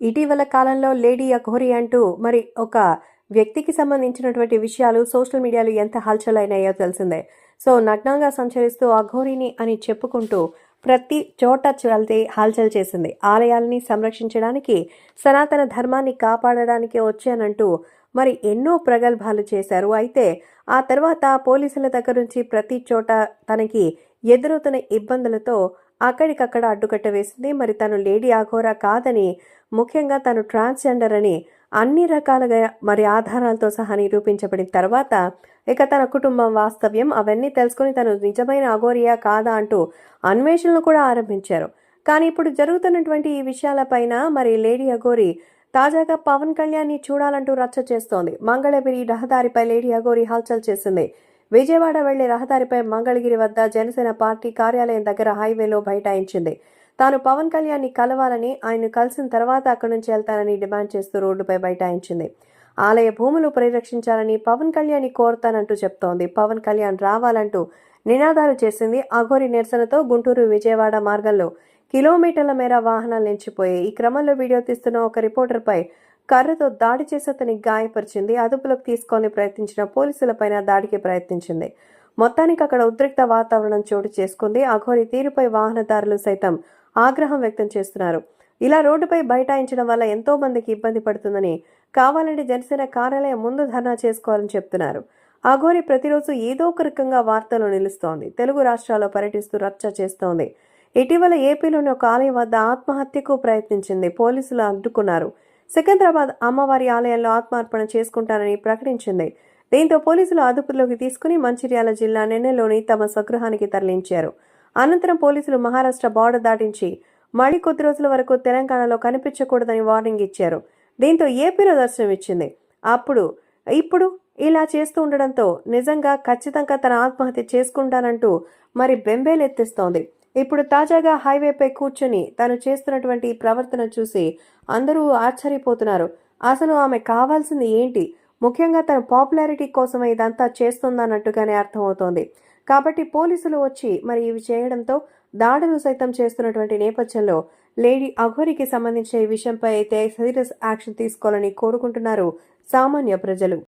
ఇటీవల కాలంలో లేడీ అఘోరి అంటూ మరి ఒక వ్యక్తికి సంబంధించినటువంటి విషయాలు సోషల్ మీడియాలో ఎంత హల్చల్ అయినాయో తెలిసిందే. సో నగ్నంగా సంచరిస్తూ అఘోరిని అని చెప్పుకుంటూ ప్రతి చోట వెళ్తే హల్చల్ చేసింది. ఆలయాలని సంరక్షించడానికి సనాతన ధర్మాన్ని కాపాడడానికి వచ్చానంటూ మరి ఎన్నో ప్రగల్భాలు చేశారు. అయితే ఆ తర్వాత పోలీసుల దగ్గర నుంచి ప్రతి చోట తనకి ఎదురవుతున్న ఇబ్బందులతో అక్కడికక్కడ అడ్డుకట్ట వేసింది. మరి తను లేడీ అఘోరా కాదని ముఖ్యంగా తను ట్రాన్స్జెండర్ అని అన్ని రకాలుగా మరి ఆధారాలతో సహా నిరూపించబడిన తర్వాత ఇక తన కుటుంబం వాస్తవ్యం అవన్నీ తెలుసుకుని తను నిజమైన అగోరియా కాదా అంటూ అన్వేషణలు కూడా ఆరంభించారు. కానీ ఇప్పుడు జరుగుతున్నటువంటి ఈ విషయాలపైన మరి లేడీ అగోరి తాజాగా పవన్ కళ్యాణ్ని చూడాలంటూ రచ్చ చేస్తోంది. మంగళగిరి రహదారిపై లేడీ అఘోరి హల్చల్ చేసింది. విజయవాడ వెళ్ళే రహదారిపై మంగళగిరి వద్ద జనసేన పార్టీ కార్యాలయం దగ్గర హైవేలో బైఠాయించింది. తాను పవన్ కళ్యాణ్ని కలవాలని ఆయన కలిసిన తర్వాత అక్కడి నుంచి వెళ్తానని డిమాండ్ చేస్తూ రోడ్డుపై బైఠాయించింది. ఆలయ భూములు పరిరక్షించాలని పవన్ కళ్యాణ్ కోరుతానంటూ కోరతానంటూ చెప్తోంది. పవన్ కళ్యాణ్ రావాలంటూ నినాదాలు చేసింది అఘోరి నిరసనతో గుంటూరు విజయవాడ మార్గంలో కిలోమీటర్ల మేర వాహనాలు నిలిచిపోయాయి. ఈ క్రమంలో వీడియో తీస్తున్న ఒక రిపోర్టర్పై కర్రతో దాడి చేసి అతని గాయపరిచింది. అదుపులోకి తీసుకొని ప్రయత్నించిన పోలీసులపైన దాడికి ప్రయత్నించింది. మొత్తానికి అక్కడ ఉద్రిక్త వాతావరణం చోటు చేసుకుంది. అఘోరి తీరుపై వాహనదారులు సైతం ఆగ్రహం వ్యక్తం చేస్తున్నారు. ఇలా రోడ్డుపై బైఠాయించడం వల్ల ఎంతో మందికి ఇబ్బంది పడుతుందని కావాలంటే జనసేన కార్యాలయం ముందు ధర్నా చేసుకోవాలని చెప్తున్నారు. అఘోరి ప్రతిరోజు ఏదో ఒక రకంగా వార్తలు నిలుస్తోంది. తెలుగు రాష్ట్రాల్లో పర్యటిస్తూ రచ్చ చేస్తోంది. ఇటీవల ఏపీలోని ఒక ఆలయం వద్ద ఆత్మహత్యకు ప్రయత్నించింది పోలీసులు అడ్డుకున్నారు సికింద్రాబాద్ అమ్మవారి ఆలయంలో ఆత్మార్పణ చేసుకుంటానని ప్రకటించింది. దీంతో పోలీసులు అదుపులోకి తీసుకుని మంచిర్యాల జిల్లా నెన్నెలోని తమ స్వగృహానికి తరలించారు. అనంతరం పోలీసులు మహారాష్ట్ర బార్డర్ దాటించి మళ్ళీ కొద్ది రోజుల వరకు తెలంగాణలో కనిపించకూడదని వార్నింగ్ ఇచ్చారు. దీంతో ఏపీలో దర్శనమిచ్చింది అప్పుడు ఇప్పుడు ఇలా చేస్తూ ఉండడంతో నిజంగా ఖచ్చితంగా తన ఆత్మహత్య చేసుకుంటానంటూ మరి బెంబేలెత్తిస్తోంది ఇప్పుడు తాజాగా హైవేపై కూర్చొని తను చేస్తున్నటువంటి ప్రవర్తన చూసి అందరూ ఆశ్చర్యపోతున్నారు. అసలు ఆమె కావాల్సింది ఏంటి? ముఖ్యంగా తన పాపులారిటీ కోసం ఇదంతా చేస్తుందన్నట్టుగానే అర్థమవుతోంది. కాబట్టి పోలీసులు వచ్చి మరి ఇవి చేయడంతో దాడులు సైతం చేస్తున్నటువంటి నేపథ్యంలో లేడీ అఘోరికి సంబంధించిన ఈ విషయంపై అయితే సీరియస్ యాక్షన్ తీసుకోవాలని కోరుకుంటున్నారు సామాన్య ప్రజలు.